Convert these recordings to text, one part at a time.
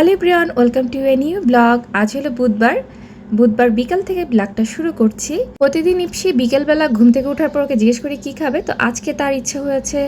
Hello Priyon welcome to a new blog. আজ হলো বুধবার। বুধবার বিকাল থেকে ব্লগটা শুরু করছি। প্রতিদিন ইপসি বিকেলবেলা ঘুম থেকে ওঠার পর ওকে জিজ্ঞেস করি, কি খাবে? তো আজকে তার ইচ্ছে হয়েছে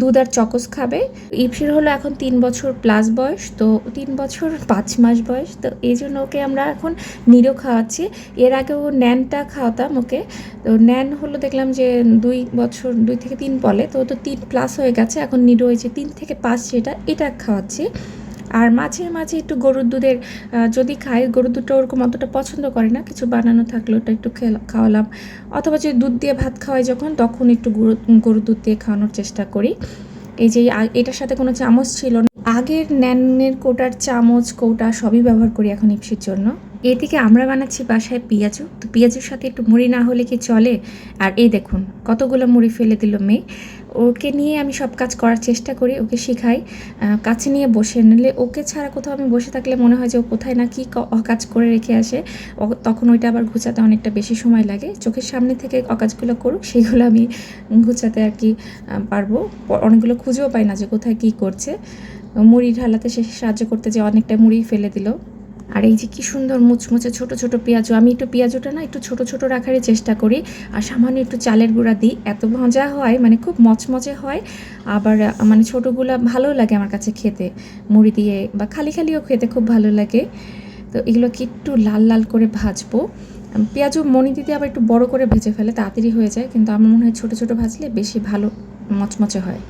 দুধ আর চকস খাবে। ইপসির হলো এখন তিন বছর প্লাস বয়স, তো তিন বছর পাঁচ মাস বয়স। তো এই জন্য ওকে আমরা এখন নিরো খাওয়াচ্ছি। এর আগে ও ন্যানটা খাওয়াতাম ওকে। তো ন্যান হলো দেখলাম যে দুই বছর, দুই থেকে তিন বলে। তো তো তিন প্লাস হয়ে গেছে। এখন নিরো হয়েছে তিন থেকে পাঁচ যেটা, এটা খাওয়াচ্ছি। আর মাঝে মাঝে একটু গরুর দুধের যদি খাই, গরুর দুধটা ওরকম অতটা পছন্দ করে না। কিছু বানানো থাকলে ওটা একটু খাওয়ালাম। অথবা যদি দুধ দিয়ে ভাত খাওয়াই যখন, তখন একটু গরু গরুর দুধ দিয়ে খাওয়ানোর চেষ্টা করি। এই যে এটার সাথে কোনো চামচ ছিল না। আগের ন্যানের কোটার চামচ, কৌটা সবই ব্যবহার করি এখন ইপসির জন্য। এদিকে আমরা বানাচ্ছি বাসায় পেঁয়াজু। তো পেঁয়াজুর সাথে একটু মুড়ি না হলে কি চলে? আর এই দেখুন, কতগুলো মুড়ি ফেলে দিল মেয়ে। ওকে নিয়ে আমি সব কাজ করার চেষ্টা করি, ওকে শেখাই। কাছে নিয়ে বসে নিলে, ওকে ছাড়া কোথাও আমি বসে থাকলে মনে হয় যে ও কোথায় না কী অকাজ করে রেখে আসে। তখন ওইটা আবার ঘুচাতে অনেকটা বেশি সময় লাগে। চোখের সামনে থেকে অকাজগুলো করুক, সেগুলো আমি ঘুচাতে আর কি পারব। অনেকগুলো খুঁজেও পাই না যে কোথায় কী করছে। মুড়ি ঢালাতে সে সাহায্য করতে যে অনেকটা মুড়ি ফেলে দিল। আর এই যে কি সুন্দর মুচমুচে ছোট ছোট পেঁয়াজু আমি একটু পেঁয়াজুটা না একটু ছোট ছোট রাখারই চেষ্টা করি। আর সামান্য একটু চালের গুঁড়া দিই। এত মজা হয় মানে খুব মচমচে হয়। আবার মানে ছোটোগুলা ভালো লাগে আমার কাছে খেতে। মুড়ি দিয়ে বা খালি খালিও খেতে খুব ভালো লাগে। তো এগুলোকে একটু লাল লাল করে ভাজবো। পেঁয়াজও মনি দিতে আবার একটু বড় করে ভেজে ফেলে, তাড়াতাড়ি হয়ে যায়। কিন্তু আমার মনে হয় ছোটো ছোটো ভাজলে বেশি ভালো, মচমচে হয়।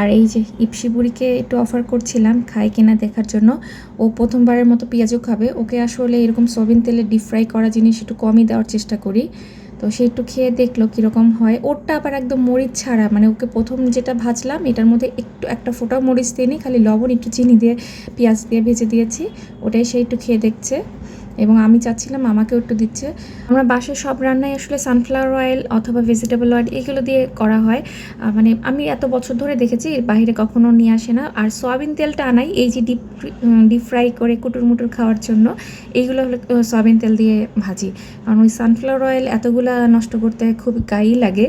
আর এই যে ইপসি বুড়িকে একটু অফার করছিলাম খাই কিনা দেখার জন্য, ও প্রথমবারের মতো পেঁয়াজও খাবে। ওকে আসলে এরকম সয়াবিন তেলে ডিপ ফ্রাই করা জিনিস একটু কমই দেওয়ার চেষ্টা করি। তো সে একটু খেয়ে দেখল কীরকম হয়। ওরটা আবার একদম মরিচ ছাড়া মানে ওকে প্রথম যেটা ভাজলাম, এটার মধ্যে একটু, একটা ফোঁটাও মরিচ দিয়ে দিইনি, খালি লবণ, একটু চিনি দিয়ে, পেঁয়াজ দিয়ে ভেজে দিয়েছি। ওটাই সে একটু খেয়ে দেখছে। এবং আমি চাচ্ছিলাম আমাকেও একটু দিচ্ছে। আমরা বাসায় সব রান্নাই আসলে সানফ্লাওয়ার অয়েল অথবা ভেজিটেবল অয়েল এগুলো দিয়ে করা হয়। মানে আমি এত বছর ধরে দেখেছি বাইরে কখনো নিয়ে আসে না। আর সয়াবিন তেলটা আনাই, এই যে ডিপ ডিপ ফ্রাই করে কুটুর মুটুর খাওয়ার জন্য, এইগুলো হলো সয়াবিন তেল দিয়ে ভাজি। কারণ ওই সানফ্লাওয়ার অয়েল এতগুলা নষ্ট করতে খুব গায়েই লাগে।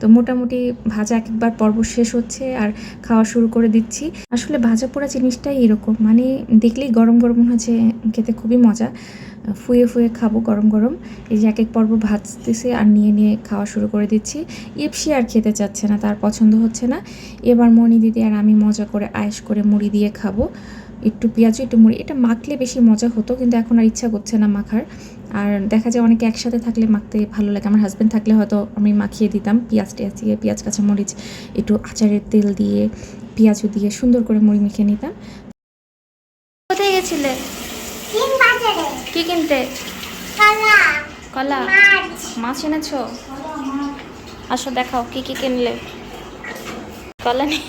তো মোটামুটি ভাজা এক একবার পর্ব শেষ হচ্ছে আর খাওয়া শুরু করে দিচ্ছি। আসলে ভাজা পোড়া জিনিসটাই এরকম মানে দেখলেই গরম গরম হচ্ছে খেতে খুবই মজা। ফুয়ে ফুয়ে খাব গরম গরম। এই যে এক এক পর্ব ভাজতেছে আর নিয়ে নিয়ে খাওয়া শুরু করে দিচ্ছি। ইপসি আর খেতে চাচ্ছে না, তার পছন্দ হচ্ছে না। এবার মনি দিদি আর আমি মজা করে আয়েস করে মুড়ি দিয়ে খাব। একটু পেঁয়াজু, একটু মুড়ি, এটা মাখলে বেশি মজা হতো, কিন্তু এখন আর ইচ্ছা করছে না মাখার। আর দেখা যায় অনেকে একসাথে থাকলে মাখতে ভালো লাগে। আমার হাজব্যান্ড থাকলে হয়তো আমি মাখিয়ে দিতাম পেঁয়াজ টেয়াজ দিয়ে পেঁয়াজ কাঁচা মরিচ একটু আচারের তেল দিয়ে পেঁয়াজু দিয়ে সুন্দর করে মুড়ি মেখে নিতাম। কোথায় গেছিলে? কি কিনতে? কলা। মাছ। এনেছো? আসো দেখাও কি কি কিনলে। কলা নেই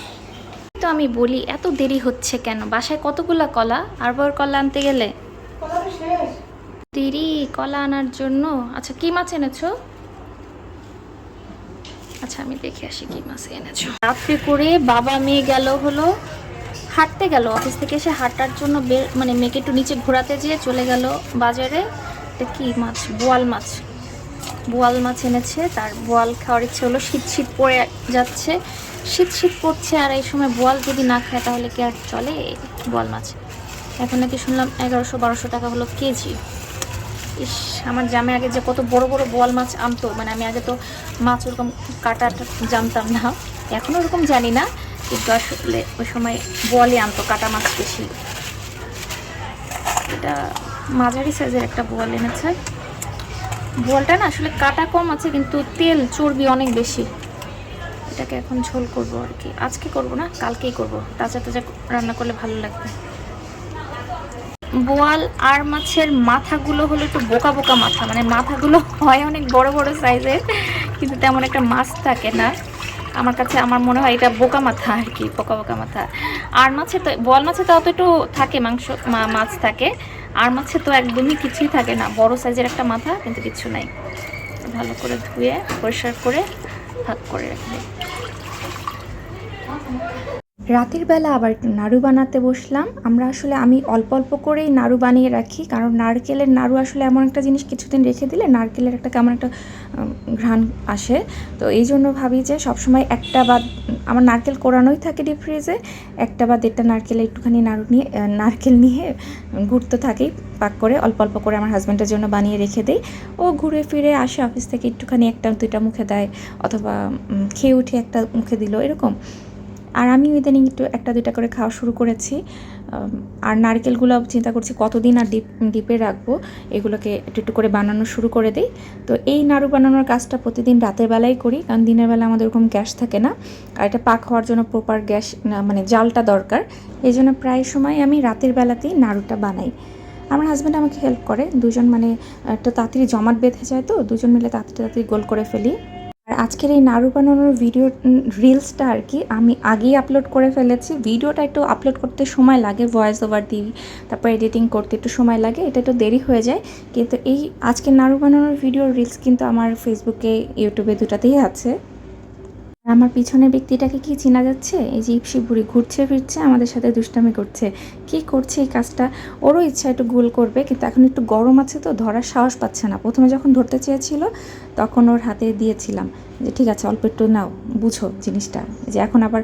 তো আমি বলি এত দেরি হচ্ছে কেন? বাসায় কতগুলা কলা? আর বর কলা আনতে গেলে? দেরি কলা আনার জন্য। আচ্ছা কি মাছ এনেছো? আচ্ছা আমি দেখে আসি কি মাছ এনেছো। রাত্রে করে বাবা মেয়ে গেল হলো, হাঁটতে গেল। অফিস থেকে এসে হাঁটার জন্য বের মানে মেয়েকে একটু নিচে ঘোরাতে যেয়ে চলে গেল বাজারে। এটা কি মাছ? বোয়াল মাছ। বোয়াল মাছ এনেছে। তার বোয়াল খাওয়ার ইচ্ছে হলো শীত শীত পড়ে যাচ্ছে। শীত শীত পড়ছে আর এই সময় বোয়াল যদি না খায় তাহলে কি আর চলে বোয়াল মাছ? এখন নাকি শুনলাম এগারোশো বারোশো টাকা হলো কেজি। ইস, আমার জামে আগে যে কত বড় বড় বোয়াল মাছ আনতো। মানে আমি আগে তো মাছ ওরকম কাটাটা জানতাম না। এখনও ওরকম জানি না, কিন্তু আসলে ওই সময় বোয়ালই আনতো, কাটা মাছ বেশি। এটা মাঝারি সাইজের একটা বোয়াল এনেছে। বলটা না আসলে কাটা কম আছে, কিন্তু তেল চর্বি অনেক বেশি। এটাকে এখন ঝোল করব আর কি। আজকে করব না, কালকেই করব। তাজা তাজা রান্না করলে ভালো লাগবে। বোয়াল আর মাছের মাথাগুলো হলো একটু বোকা বোকা মাথা। মানে মাথাগুলো হয় অনেক বড় বড় সাইজের, কিন্তু তেমন একটা মাছ থাকে না। আমার কাছে, আমার মনে হয় এটা বোকা মাথা আর কি, বোকা বোকা মাথা। আর মাছে তো, বোয়াল মাছে তাও তো একটু থাকে, মাংস মাছ থাকে। আর মাছে তো একদমই কিছুই থাকে না। বড় সাইজের একটা মাথা, কিন্তু কিছু নাই। ভালো করে ধুয়ে, পরিষ্কার করে, ভাগ করে রাখবে। রাতের বেলা আবার নাড়ু বানাতে বসলাম। আমরা আসলে, আমি অল্প অল্প করেই নাড়ু বানিয়ে রাখি, কারণ নারকেলের নাড়ু আসলে এমন একটা জিনিস কিছুদিন রেখে দিলে নারকেলের একটা কেমন একটা ঘ্রাণ আসে। তো এই জন্য ভাবি যে সবসময় একটা বা, আমার নারকেল কোরানোই থাকে ডিপ ফ্রিজে একটা বা দেড়টা নারকেল একটুখানি নাড়ু নিয়ে নারকেল নিয়ে ঘুরতে থাকেই পাক করে অল্প অল্প করে আমার হাজব্যান্ডের জন্য বানিয়ে রেখে দিই। ও ঘুরে ফিরে আসে অফিস থেকে একটুখানি একটা দুইটা মুখে দেয়, অথবা খেয়ে উঠে একটা মুখে দিল, এরকম। আর আমি ইদানিং একটু একটা, দুইটা করে খাওয়া শুরু করেছি। আর নারকেলগুলো চিন্তা করছি কতদিন আর ডিপ, ডিপে রাখব। এগুলোকে একটু একটু করে বানানো শুরু করে দিই। তো এই নাড়ু বানানোর কাজটা প্রতিদিন রাতের বেলায় করি, কারণ দিনের বেলা আমাদের ওরকম গ্যাস থাকে না। আর এটা পাক হওয়ার জন্য প্রপার গ্যাস মানে জালটা দরকার। এই জন্য প্রায় সময় আমি রাতের বেলাতেই নাড়ুটা বানাই। আমার হাজব্যান্ড আমাকে হেল্প করে। দুজন মানে একটা তাড়াতাড়ি জমাট বেঁধে যায় তো, দুজন মিলে তাড়াতাড়ি তাড়াতাড়ি গোল করে ফেলি। আর আজকের এই নাড়ু বানানোর ভিডিও রিলসটা আর কি আমি আগেই আপলোড করে ফেলেছি। ভিডিওটা একটু আপলোড করতে সময় লাগে ভয়েস ওভার দিই তারপর এডিটিং করতে একটু সময় লাগে, এটা একটু দেরি হয়ে যায়। কিন্তু এই আজকে নাড়ু বানানোর ভিডিও রিলস কিন্তু আমার ফেসবুকে ইউটিউবে দুটাতেই আছে। আমার পিছনের ব্যক্তিটাকে কি চেনা যাচ্ছে? এই যে ইপসি বুড়ি ঘুরছে, ফিরছে, আমাদের সাথে দুষ্টামি করছে। কি করছে এই কাজটা? ওরও ইচ্ছা একটু গোল করবে, কিন্তু এখন একটু গরম আছে তো, ধরার সাহস পাচ্ছে না। প্রথমে যখন ধরতে চেয়েছিল, তখন ওর হাতে দিয়েছিলাম যে, ঠিক আছে, অল্প একটু নাও, বুঝো জিনিসটা। যে এখন আবার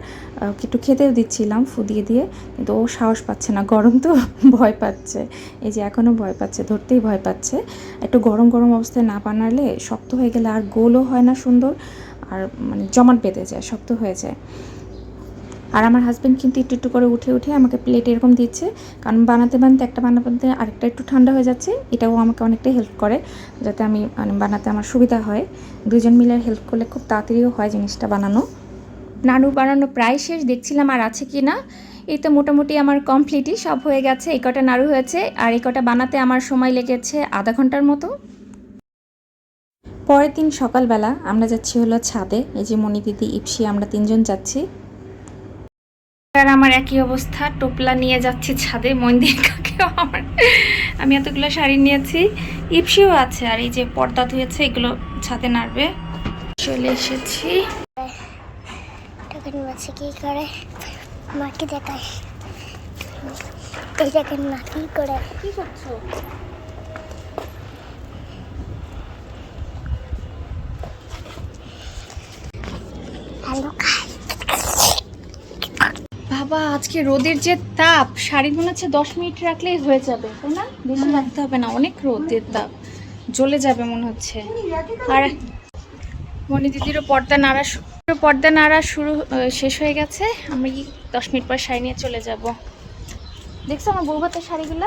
একটু খেতেও দিচ্ছিলাম ফু দিয়ে দিয়ে কিন্তু ও সাহস পাচ্ছে না। গরম তো ভয় পাচ্ছে। এই যে এখনও ভয় পাচ্ছে, ধরতেই ভয় পাচ্ছে। একটু গরম গরম অবস্থায় না বানালে শক্ত হয়ে গেলে আর গোলও হয় না সুন্দর। আর মানে জমাট বেঁধে যায়, শক্ত হয়ে যায়। আর আমার হাজব্যান্ড কিন্তু একটু একটু করে উঠে উঠে আমাকে প্লেট এরকম দিচ্ছে। কারণ বানাতে বানাতে, একটা বানাতে আরেকটা একটু ঠান্ডা হয়ে যাচ্ছে। এটাও আমাকে অনেকটাই হেল্প করে, যাতে আমি মানে বানাতে আমার সুবিধা হয়। দুজন মিলে হেল্প করলে খুব তাড়াতাড়িও হয় জিনিসটা বানানো। নাড়ু বানানো প্রায় শেষ, দেখছিলাম আর আছে কি না। এই তো মোটামুটি আমার কমপ্লিটই সব হয়ে গেছে। এই কটা নাড়ু হয়েছে, আর এই কটা বানাতে আমার সময় লেগেছে আধা ঘণ্টার মতো। পরের দিন সকালবেলা আমরা যাচ্ছি হলো ছাদে। এই যে মণি দিদি ইপসি আমরা তিনজন যাচ্ছি। আর আমার একই অবস্থা। টোপলা নিয়ে যাচ্ছি ছাদে মন্দির কাকেও আমার। আমি এতগুলো শাড়ি নিয়েছি ইপসিও আছে। আর এই যে পর্দা ধুয়েছে এগুলো ছাদে নাড়বে। চলে এসেছি। তখন মাছে কি করে? মাকে দেখায়। এই দেখেন মা কি করে। কি করছ? বাবা আজকে রোদের যে তাপ শাড়ি মনে হচ্ছে দশ মিনিট রাখলেই হয়ে যাবে তাই না? বেশি রাখতে হবে না অনেক রোদের তাপ জ্বলে যাবে মনে হচ্ছে। আর মনি দিদিরও পর্দা নাড়া শু- পর্দা নাড়া শুরু শেষ হয়ে গেছে। আমি দশ মিনিট পর শাড়ি নিয়ে চলে যাব। দেখছ আমার বৌভাতের শাড়িগুলো?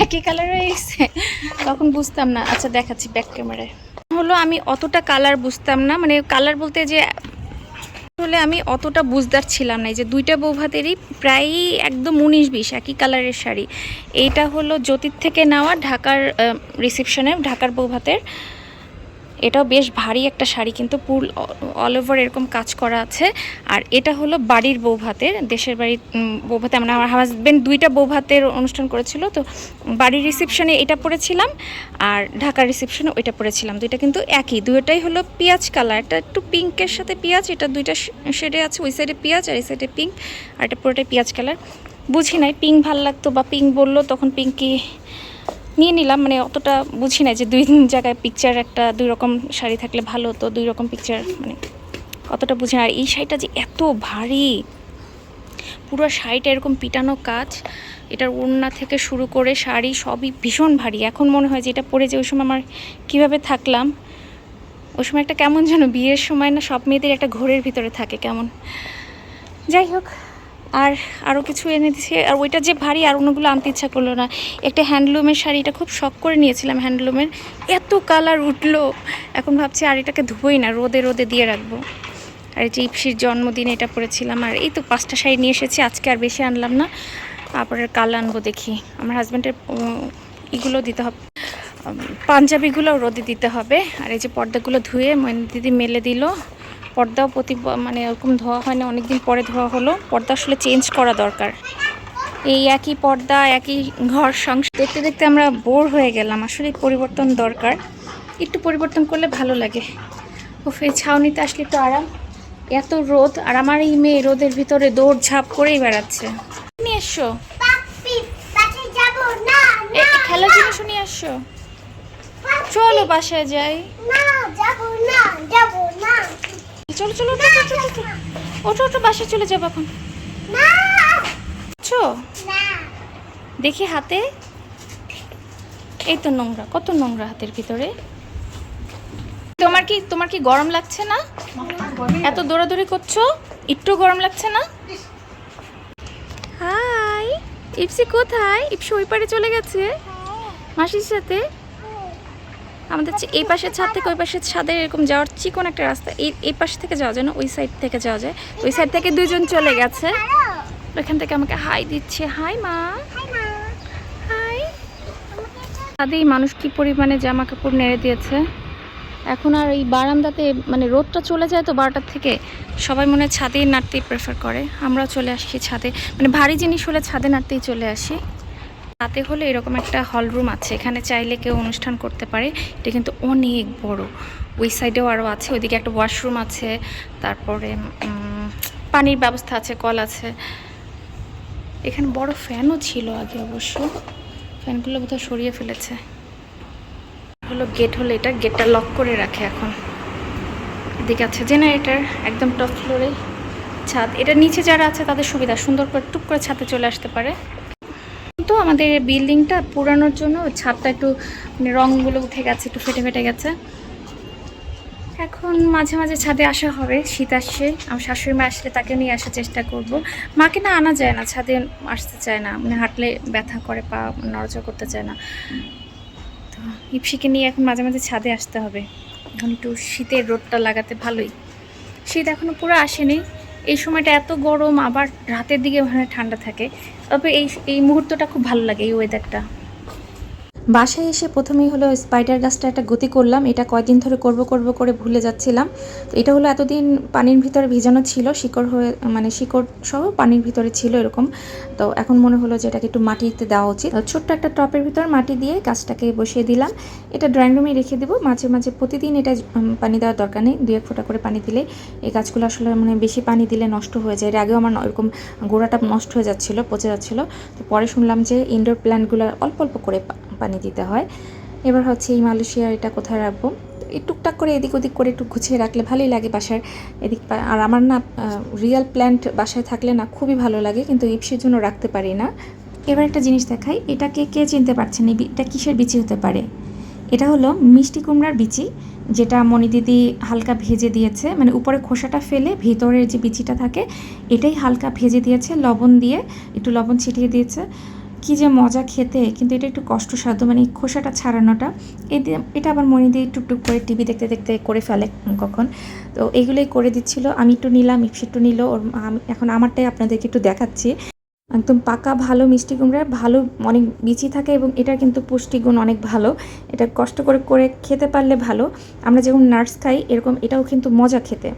একই কালার হয়ে গেছে তখন বুঝতাম না। আচ্ছা দেখাচ্ছি ব্যাক ক্যামেরায় হলো আমি অতটা কালার বুঝতাম না মানে কালার বলতে যে আসলে আমি অতটা বুঝদার ছিলাম না। যে দুইটা বৌভাতেরই প্রায়ই একদম উনিশ বিশ একই কালারের শাড়ি। এইটা হলো জ্যোতির থেকে নেওয়া ঢাকার রিসেপশনে ঢাকার বৌভাতের। এটাও বেশ ভারী একটা শাড়ি, কিন্তু পুল অল ওভার এরকম কাজ করা আছে। আর এটা হলো বাড়ির বৌভাতের দেশের বাড়ির বৌভাতে আমরা আমার হাজব্যান্ড দুইটা বৌভাতের অনুষ্ঠান করেছিল, তো বাড়ির রিসেপশনে এটা পরেছিলাম, আর ঢাকার রিসেপশনে ওইটা পরেছিলাম। দুইটা কিন্তু একই, দুইটাই হলো পেঁয়াজ কালার এটা একটু পিঙ্কের সাথে পেঁয়াজ, এটা দুইটা শেডে আছে, ওই সাইডে পেঁয়াজ আর এই সাইডে পিঙ্ক আর এটা পুরোটাই পেঁয়াজ কালার বুঝি নাই পিঙ্ক ভালো লাগতো বা পিঙ্ক বলল, তখন পিঙ্কি নিয়ে নিলাম মানে অতটা বুঝি না যে দুই জায়গায় পিকচার একটা দুই রকম শাড়ি থাকলে ভালো হতো, দুই রকম পিকচার মানে অতটা বুঝি না। আর এই শাড়িটা যে এত ভারী, পুরো শাড়িটা এরকম পিটানো কাজ, এটার ওড়না থেকে শুরু করে শাড়ি সবই ভীষণ ভারী। এখন মনে হয় যে এটা পরে যে ওই সময় আমার কীভাবে থাকলাম, ওই সময় একটা কেমন যেন বিয়ের সময় না সব মেয়েদের একটা ঘোরের ভিতরে থাকে কেমন। যাই হোক আর আরও কিছু এনে দিছে। আর ওইটা যে ভারী, আর অন্যগুলো আনতে ইচ্ছা করল না। একটা হ্যান্ডলুমের শাড়িটা খুব শখ করে নিয়েছিলাম হ্যান্ডলুমের এত কালার উঠল। এখন ভাবছি আর এটাকে ধুবোই না, রোদে রোদে দিয়ে রাখব। আর এই যে ইপসির জন্মদিনে, এটা পরেছিলাম। আর এই তো পাঁচটা শাড়ি নিয়ে এসেছি, আজকে আর বেশি আনলাম না। তারপরে কাল আনব দেখি। আমার হাজব্যান্ডের এগুলো দিতে হবে পাঞ্জাবিগুলো রোদে দিতে হবে। আর এই যে পর্দাগুলো ধুয়ে দিদি মেলে দিল। পর্দাও প্রতি মানে ওরকম ধোয়া হয় না অনেকদিন পরে ধোয়া হলো। পর্দা আসলে চেঞ্জ করা দরকার। এই একই পর্দা একই ঘর সংসার দেখতে দেখতে আমরা বোর হয়ে গেলাম। আসলে পরিবর্তন দরকার। একটু পরিবর্তন করলে ভালো লাগে। ও এই ছাউনিতে আসলে একটু আরাম। এত রোদ আর আমার এই মেয়ে রোদের ভিতরে দৌড় ঝাঁপ করেই বেড়াচ্ছে। নিয়ে এসো। পাপি বাসে যাব? না খেলার জিনিস নিয়ে আসো চলো বাসায় যাই। না যাব না। ওঠো, ওঠো, বাসায় চলে যাব এখন। দেখি হাতে। এই তো নোংরা কত নোংরা হাতের ভিতরে। তোমার কি তোমার কি গরম লাগছে না? এত দৌড়াদৌড়ি করছ? একটু গরম লাগছে না? হাই ইপসি কোথায়? ইপসি ওই পারে চলে গেছে। মাসির সাথে। আমাদের এই পাশের ছাদ থেকে ওই পাশের ছাদে এরকম যাওয়ার চিকন একটা রাস্তা। এই এই পাশ থেকে যাওয়া যায় না, ওই সাইড থেকে যাওয়া যায়। ওই সাইড থেকে দুজন চলে গেছে। ওইখান থেকে আমাকে হাই দিচ্ছে। হাই মা। হাই ছাদেই মানুষ কি পরিমাণে জামা কাপড় নেড়ে দিয়েছে। এখন আর এই বারান্দাতে মানে রোদটা চলে যায় তো বারোটার থেকে। সবাই মনে ছাদেই নাড়তেই প্রেফার করে। আমরা চলে আসি ছাদে। মানে ভারী জিনিস হলে ছাদে নাড়তেই চলে আসি। তাতে হলে এরকম একটা হল রুম আছে। এখানে চাইলে কেউ অনুষ্ঠান করতে পারে। এটা কিন্তু অনেক বড়। ওই সাইডেও আরও আছে। ওইদিকে একটা ওয়াশরুম আছে। তারপরে পানির ব্যবস্থা আছে, কল আছে। এখানে বড় ফ্যানও ছিল আগে অবশ্য। ফ্যানগুলো বোধহয় সরিয়ে ফেলেছে। হলো গেট হলো এটা। গেটটা লক করে রাখে এখন। এদিকে আছে জেনারেটর একদম টপ ফ্লোরে ছাদ। এটা নিচে যারা আছে তাদের সুবিধা। সুন্দর করে টুক করে ছাদে চলে আসতে পারে। আমাদের বিল্ডিংটা পুরানোর জন্য ছাদটা একটু মানে রঙগুলো উঠে গেছে, একটু ফেটে ফেটে গেছে। এখন মাঝে মাঝে ছাদে আসা হবে, শীত আসছে, আমার শাশুড়ি মা আসলে তাকে নিয়ে আসার চেষ্টা করব। মাকে না আনা যায় না, ছাদে আসতে চায় না মানে হাঁটলে ব্যথা করে, পা নড়াচড়া করতে চায় না। তো ইপসিকে নিয়ে এখন মাঝে মাঝে ছাদে আসতে হবে। এখন একটু শীতের রোদটা লাগাতে ভালোই। শীত এখনও পুরো আসেনি এই সময়টা এত গরম, আবার রাতের দিকে ওখানে ঠান্ডা থাকে। তবে এই এই মুহূর্তটা খুব ভালো লাগে, এই ওয়েদারটা বাসায় এসে প্রথমেই হলো স্পাইডার গাছটা একটা গতি করলাম, এটা কয়দিন ধরে করব করব করে ভুলে যাচ্ছিলাম। তো এটা হলো এতদিন পানির ভিতরে ভিজানো ছিল, শিকড় হয়ে মানে শিকড় সহ পানির ভিতরে ছিল এরকম। তো এখন মনে হলো যে এটাকে একটু মাটিতে দেওয়া উচিত। ছোট্ট একটা টপের ভিতর মাটি দিয়ে গাছটাকে বসিয়ে দিলাম। এটা ড্রয়িং রুমে রেখে দেবো। মাঝে মাঝে প্রতিদিন এটা পানি দেওয়ার দরকার নেই। দু এক ফোঁটা করে পানি দিলে এই গাছগুলো আসলে মানে বেশি পানি দিলে নষ্ট হয়ে যায়। এর আগেও আমার এরকম গোড়াটা নষ্ট হয়ে যাচ্ছিল, পচে যাচ্ছিল। তো পরে শুনলাম যে ইনডোর প্ল্যান্টগুলো অল্প অল্প করে পানি দিতে হয়। এবার হচ্ছে এই মালয়েশিয়া এটা কোথায় রাখব? এই টুকটাক করে এদিক ওদিক করে একটু গুছিয়ে রাখলে ভালোই লাগে বাসার এদিক আর আমার না রিয়েল প্ল্যান্ট বাসায় থাকলে না খুবই ভালো লাগে, কিন্তু ইপসির জন্য রাখতে পারি না। এবার একটা জিনিস দেখাই, এটাকে কে চিনতে পারছেন এই বি- এটা কিসের বিচি হতে পারে? এটা হলো মিষ্টি কুমড়ার বিচি, যেটা মণিদিদি হালকা ভেজে দিয়েছে মানে উপরে খোসাটা ফেলে ভেতরের যে বিচিটা থাকে, এটাই হালকা ভেজে দিয়েছে, লবণ দিয়ে, একটু লবণ ছিটিয়ে দিয়েছে। কি যে মজা খেতে, কিন্তু এটা একটু কষ্টসাধ্য মানে খোসাটা ছাড়ানোটা এটা আবার মনে দিয়ে টুকটুক করে টিভি দেখতে দেখতে করে ফেলে কখন। তো এগুলোই করে দিচ্ছিল, আমি একটু নিলাম, ইপসি একটু নিল, ওর এখন আমারটাই আপনাদেরকে একটু দেখাচ্ছি। একদম পাকা, ভালো মিষ্টি কুমড়ার ভালো অনেক বিচি থাকে এবং এটার কিন্তু পুষ্টিগুণ অনেক ভালো। এটা কষ্ট করে করে খেতে পারলে ভালো। আমরা যেমন নার্স খাই, এরকম এটাও কিন্তু মজা খেতে।